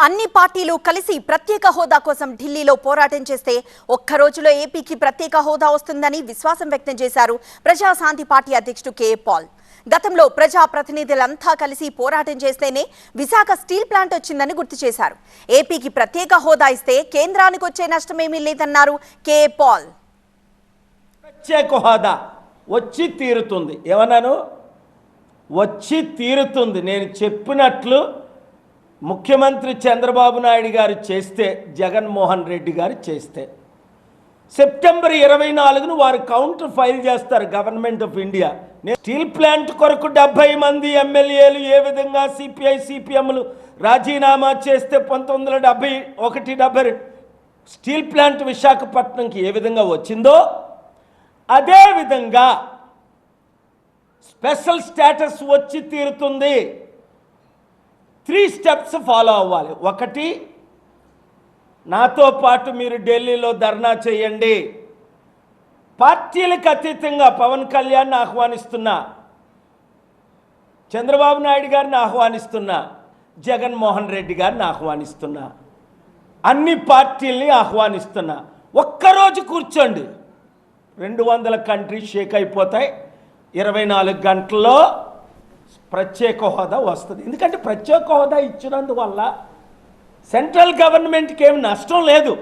అన్ని పార్టీలు కలిసి ప్రత్యేక హోదా కోసం ఢిల్లీలో పోరాటం చేస్తే ఒక్క రోజులో ఏపీకి ప్రత్యేక హోదా వస్తుందని విశ్వాసం వ్యక్తం చేశారు ప్రజాశాంతి పార్టీ అధ్యక్షుడు కె. పాల్. గతంలో ప్రజా ప్రతినిధులంతా కలిసి పోరాటం చేస్తేనే విశాఖ స్టీల్ ప్లాంట్ వచ్చిందని గుర్తు చేశారు. ఏపీకి ప్రత్యేక హోదా ఇస్తే కేంద్రానికి వచ్చే నష్టమేమీ లేదన్నారు కె. పాల్. ప్రత్యేక హోదా వచ్చి తీరుతుంది. ఏమన్నాను? వచ్చి తీరుతుంది. నేను చెప్పినట్లు ముఖ్యమంత్రి చంద్రబాబు నాయుడు గారు చేస్తే జగన్మోహన్ రెడ్డి గారు చేస్తే. సెప్టెంబర్ ఇరవై నాలుగును వారు కౌంటర్ ఫైల్ చేస్తారు గవర్నమెంట్ ఆఫ్ ఇండియా. నేను స్టీల్ ప్లాంట్ కొరకు డెబ్బై మంది ఎమ్మెల్యేలు ఏ విధంగా సిపిఐ సిపిఎంలు రాజీనామా చేస్తే పంతొమ్మిది వందల డెబ్బై ఒకటి డెబ్బై స్టీల్ ప్లాంట్ విశాఖపట్నంకి ఏ విధంగా వచ్చిందో అదేవిధంగా స్పెషల్ స్టేటస్ వచ్చి తీరుతుంది. త్రీ స్టెప్స్ ఫాలో అవ్వాలి. ఒకటి నాతో పాటు మీరు ఢిల్లీలో ధర్నా చేయండి. పార్టీలకు అతీతంగా పవన్ కళ్యాణ్ని ఆహ్వానిస్తున్నా. చంద్రబాబు నాయుడు గారిని ఆహ్వానిస్తున్నా. జగన్మోహన్ రెడ్డి గారిని ఆహ్వానిస్తున్నా. అన్ని పార్టీల్ని ఆహ్వానిస్తున్నా. ఒక్కరోజు కూర్చోండి. రెండు వందల కంట్రీ షేక్ అయిపోతాయి. ఇరవై నాలుగు గంటల్లో ప్రత్యేక హోదా వస్తుంది. ఎందుకంటే ప్రత్యేక హోదా ఇచ్చినందువల్ల సెంట్రల్ గవర్నమెంట్కి ఏమి నష్టం లేదు.